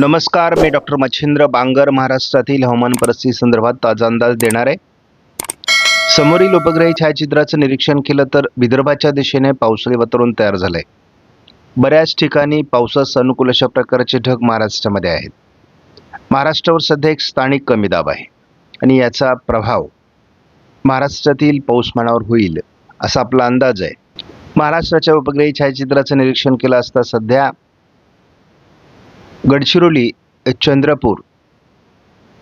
नमस्कार मी डॉक्टर मच्छिंद्र बांगर महाराष्ट्रातील हवामान परिस्थिती संदर्भात ताजा अंदाज देणार आहे. समोरील उपग्रही छायाचित्राचं निरीक्षण केलं तर विदर्भाच्या दिशेने पावसाळी वातावरण तयार झालंय. बऱ्याच ठिकाणी पावसास अनुकूल अशा प्रकारचे ढग महाराष्ट्रामध्ये आहेत. महाराष्ट्रावर सध्या एक स्थानिक कमी दाब आहे आणि याचा प्रभाव महाराष्ट्रातील पाऊसमानावर होईल असा आपला अंदाज आहे. महाराष्ट्राच्या उपग्रही छायाचित्राचं निरीक्षण केलं असता सध्या गडचिरोली चंद्रपूर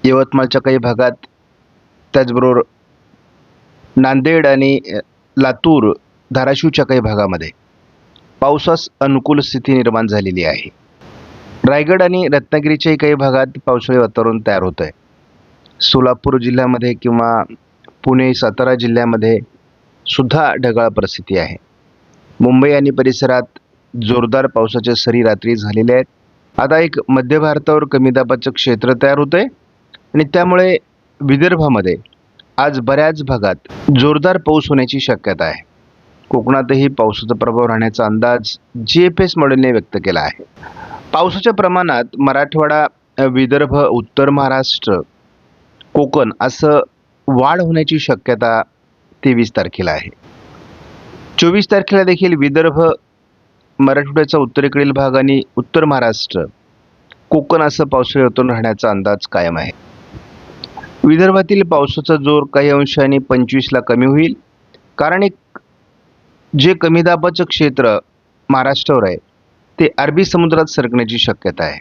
यवतमाळच्या काही भागात त्याचबरोबर नांदेड आणि लातूर धाराशिवच्या काही भागामध्ये पावसास अनुकूल स्थिती निर्माण झालेली आहे. रायगड आणि रत्नागिरीच्याही काही भागात पावसाळी वातावरण तयार होत आहे सोलापूर जिल्ह्यामध्ये किंवा पुणे सातारा जिल्ह्यामध्ये सुद्धा ढगाळ परिस्थिती आहे. मुंबई आणि परिसरात जोरदार पावसाच्या सरी रात्री झालेल्या आहेत. आता एक मध्य भारतावर कमी दाबाचं क्षेत्र तयार होतं आहे आणि त्यामुळे विदर्भामध्ये आज बऱ्याच भागात जोरदार पाऊस होण्याची शक्यता आहे. कोकणातही पावसाचा प्रभाव राहण्याचा अंदाज जी एफ एस मॉडेलने व्यक्त केला आहे. पावसाच्या प्रमाणात मराठवाडा विदर्भ उत्तर महाराष्ट्र कोकण असं वाढ होण्याची शक्यता तेवीस तारखेला आहे. चोवीस तारखेला देखील विदर्भ मराठवाड्याचा उत्तरेकडील भाग आणि उत्तर महाराष्ट्र. कोकण असं पावसाळी ऋतून राहण्याचा अंदाज कायम आहे. विदर्भातील पावसाचा जोर काही अंशाने पंचवीसला कमी होईल. कारण एक जे कमी दाबाचं क्षेत्र महाराष्ट्रावर आहे ते अरबी समुद्रात सरकण्याची शक्यता आहे.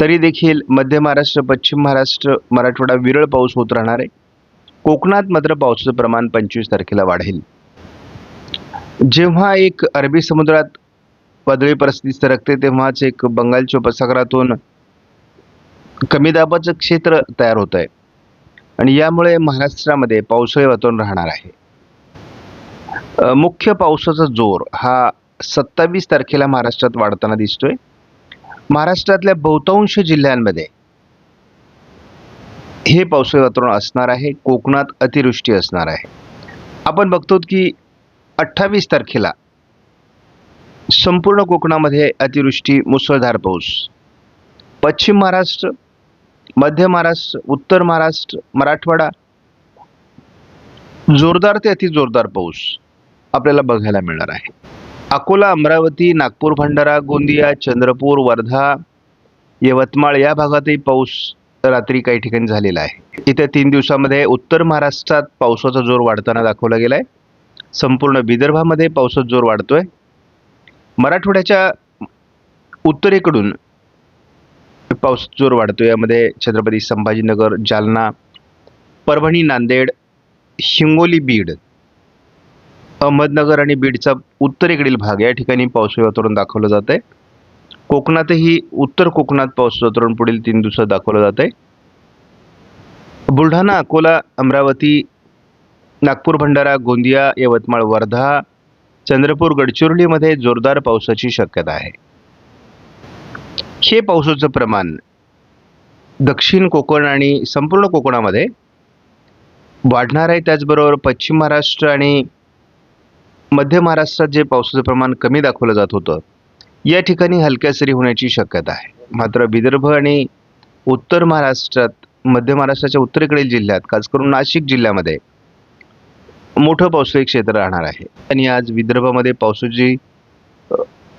तरी देखील मध्य महाराष्ट्र पश्चिम महाराष्ट्र मराठवाडा विरळ पाऊस होत राहणार आहे. कोकणात मात्र पावसाचं प्रमाण पंचवीस तारखेला वाढेल. जेव्हा एक अरबी समुद्रात वादळी परिस्थिती सरकते तेव्हाच एक बंगालच्या उपसागरातून कमी दाबाचं क्षेत्र तयार होत आहे आणि यामुळे महाराष्ट्रामध्ये पावसाळी वातावरण राहणार आहे. मुख्य पावसाचा जोर हा सत्तावीस तारखेला महाराष्ट्रात वाढताना दिसतोय. महाराष्ट्रातल्या बहुतांश जिल्ह्यांमध्ये हे पावसाळी वातावरण असणार आहे कोकणात अतिवृष्टी असणार आहे. आपण बघतो की अठ्ठावीस तारखेला संपूर्ण कोकणामध्ये अतिवृष्टी मुसळधार पाऊस. पश्चिम महाराष्ट्र मध्य महाराष्ट्र उत्तर महाराष्ट्र मराठवाडा जोरदार ते अतिजोरदार पाऊस आपल्याला बघायला मिळणार आहे. अकोला अमरावती नागपूर भंडारा गोंदिया चंद्रपूर वर्धा यवतमाळ या भागातही पाऊस रात्री काही ठिकाणी झालेला आहे. येत्या तीन दिवसामध्ये उत्तर महाराष्ट्रात पावसाचा जोर वाढताना दाखवला आहे संपूर्ण विदर्भामध्ये पावसाचा जोर वाढतोय. मराठवाड्याच्या उत्तरेकडून पाऊस जोर वाढतो यामध्ये छत्रपती संभाजीनगर जालना परभणी नांदेड हिंगोली बीड अहमदनगर आणि बीडचा उत्तरेकडील भाग या ठिकाणी पावसाळी वातावरण दाखवलं जात आहे कोकणातही उत्तर कोकणात पाऊस वातावरण पुढील तीन दिवसात दाखवलं जात आहे बुलढाणा अकोला अमरावती नागपूर भंडारा गोंदिया यवतमाळ वर्धा चंद्रपूर गडचिरोलीमध्ये जोरदार पावसाची शक्यता आहे. हे पावसाचं प्रमाण दक्षिण कोकण आणि संपूर्ण कोकणामध्ये वाढणार आहे. त्याचबरोबर पश्चिम महाराष्ट्र आणि मध्य महाराष्ट्रात जे पावसाचं प्रमाण कमी दाखवलं जात होतं या ठिकाणी हलक्या सरी होण्याची शक्यता आहे. मात्र विदर्भ आणि उत्तर महाराष्ट्रात मध्य महाराष्ट्राच्या उत्तरेकडील जिल्ह्यात खास करून नाशिक जिल्ह्यामध्ये मोठं पावसाळी क्षेत्र राहणार आहे. आणि आज विदर्भामध्ये पावसाची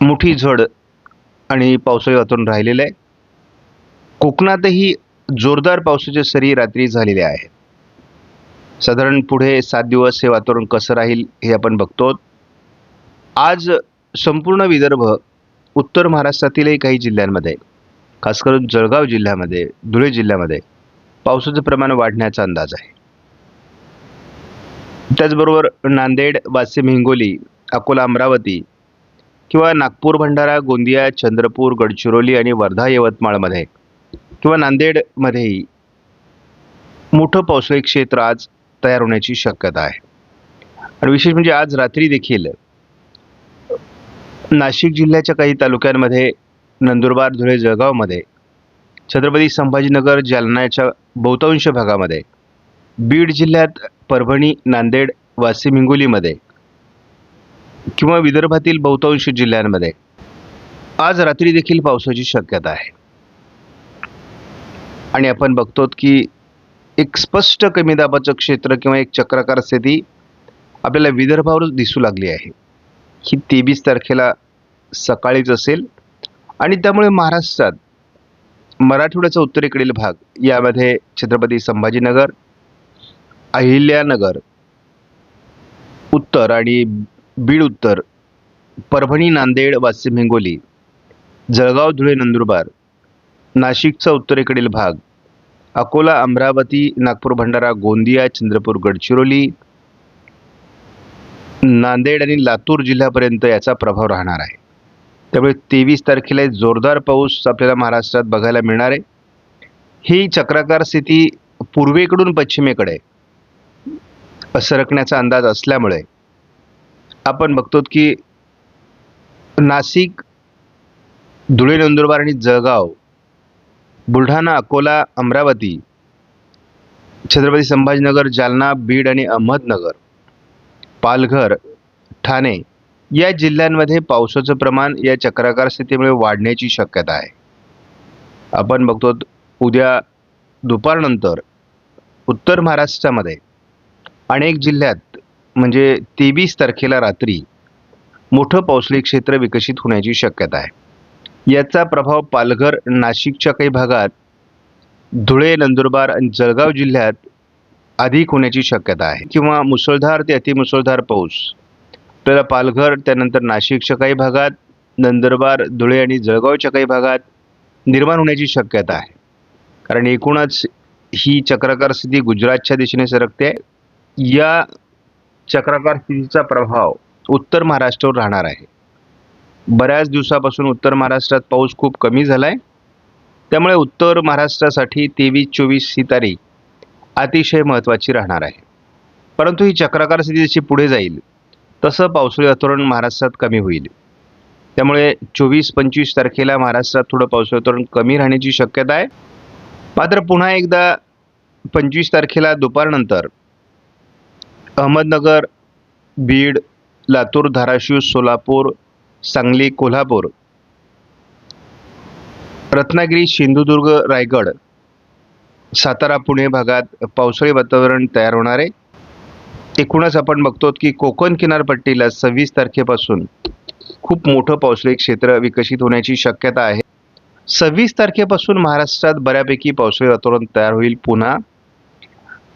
मोठी झड आणि पावसाळी वातावरण राहिलेलं आहे. कोकणातही जोरदार पावसाच्या सरी रात्री झालेल्या आहेत. साधारण पुढे सात दिवस हे वातावरण कसं राहील हे आपण बघतो. आज संपूर्ण विदर्भ उत्तर महाराष्ट्रातीलही काही जिल्ह्यांमध्ये खास करून जळगाव जिल्ह्यामध्ये धुळे जिल्ह्यामध्ये पावसाचं प्रमाण वाढण्याचा अंदाज आहे. त्याचबरोबर नांदेड वाशिम हिंगोली अकोला अमरावती किंवा नागपूर भंडारा गोंदिया चंद्रपूर गडचिरोली आणि वर्धा यवतमाळमध्ये किंवा नांदेडमध्येही मोठं पावसाळी क्षेत्र आज तयार होण्याची शक्यता आहे. आणि विशेष म्हणजे आज रात्री देखील नाशिक जिल्ह्याच्या काही तालुक्यांमध्ये नंदुरबार धुळे जळगावमध्ये छत्रपती संभाजीनगर जालन्याच्या बहुतांश भागामध्ये बीड जिल्ह्यात परभणी नांदेड वाशिम हिंगोलीमध्ये किंवा विदर्भातील बहुतांश जिल्ह्यांमध्ये आज रात्री देखील पावसाची शक्यता आहे. आणि आपण बघतो की एक स्पष्ट कमी दाबाचं क्षेत्र किंवा एक चक्राकार स्थिती आपल्याला विदर्भावर दिसू लागली आहे. ही तेवीस तारखेला सकाळीच असेल आणि त्यामुळे महाराष्ट्रात मराठवाड्याचा उत्तरेकडील भाग यामध्ये छत्रपती संभाजीनगर अहिल्यानगर. उत्तर आणि बीड उत्तर. परभणी नांदेड वाशिम हिंगोली. जळगाव धुळे नंदुरबार. नाशिकचा उत्तरेकडील भाग. अकोला अमरावती नागपूर भंडारा गोंदिया चंद्रपूर गडचिरोली. नांदेड आणि लातूर जिल्ह्यापर्यंत याचा प्रभाव राहणार आहे. त्यामुळे तेवीस तारखेला एक जोरदार पाऊस आपल्याला महाराष्ट्रात बघायला मिळणार आहे. ही चक्राकार स्थिती पूर्वेकडून पश्चिमेकडे सरकण्याचा अंदाज असल्यामुळे आपण बघतो की नाशिक धुळे नंदुरबार आणि जळगाव बुलढाणा अकोला अमरावती छत्रपती संभाजीनगर जालना बीड आणि अहमदनगर पालघर ठाणे या जिल्ह्यांमध्ये पावसाचं प्रमाण या चक्राकार स्थितीमुळे वाढण्याची शक्यता आहे. आपण बघतो उद्या दुपारनंतर उत्तर महाराष्ट्रामध्ये अनेक जिल्ह्यात म्हणजे तेवीस तारखेला रात्री मोठं पावसाळी क्षेत्र विकसित होण्याची शक्यता आहे. याचा प्रभाव पालघर नाशिकच्या काही भागात धुळे नंदुरबार आणि जळगाव जिल्ह्यात अधिक होण्याची शक्यता आहे. किंवा मुसळधार ते अतिमुसळधार पाऊस. आपल्याला पालघर त्यानंतर नाशिकच्या काही भागात नंदुरबार धुळे आणि जळगावच्या काही भागात निर्माण होण्याची शक्यता आहे. कारण एकूणच ही चक्राकार स्थिती गुजरातच्या दिशेने सरकते या चक्राकार स्थितीचा प्रभाव उत्तर महाराष्ट्रावर राहणार आहे. बऱ्याच दिवसापासून उत्तर महाराष्ट्रात पाऊस खूप कमी झाला आहे त्यामुळे उत्तर महाराष्ट्रासाठी तेवीस चोवीस ही तारीख अतिशय महत्त्वाची राहणार आहे. परंतु ही चक्राकार स्थिती जशी पुढे जाईल तसं पावसाळी वातावरण महाराष्ट्रात कमी होईल. त्यामुळे चोवीस पंचवीस तारखेला महाराष्ट्रात थोडं पावसाळी वातावरण कमी राहण्याची शक्यता आहे. मात्र पुन्हा एकदा पंचवीस तारखेला दुपारनंतर अहमदनगर बीड लातूर धाराशिव सोलापूर सांगली कोल्हापूर. रत्नागिरी सिंधुदुर्ग रायगड. सातारा पुणे भागात पावसाळी वातावरण तयार होणार आहे. एकूणच आपण बघतो की कोकण किनारपट्टीला सव्वीस तारखेपासून खूप मोठं पावसाळी क्षेत्र विकसित होण्याची शक्यता आहे. सव्वीस तारखेपासून महाराष्ट्रात बऱ्यापैकी पावसाळी वातावरण तयार होईल पुन्हा.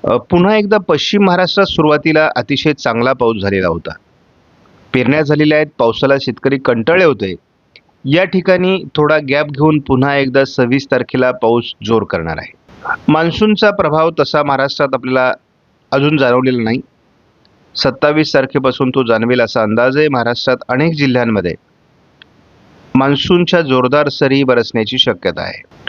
पुन्हा एकदा पश्चिम महाराष्ट्रात सुरुवातीला अतिशय चांगला पाऊस झालेला होता. पेरण्या झालेल्या आहेत पावसाला शेतकरी कंटाळले होते. या ठिकाणी थोडा गॅप घेऊन पुन्हा एकदा सव्वीस तारखेला पाऊस जोर करणार आहे. मान्सूनचा प्रभाव तसा महाराष्ट्रात आपल्याला अजून जाणवलेला नाही. सत्तावीस तारखेपासून तो जाणवेल असा अंदाज आहे. महाराष्ट्रात अनेक जिल्ह्यांमध्ये मान्सूनच्या जोरदार सरी बरसण्याची शक्यता आहे.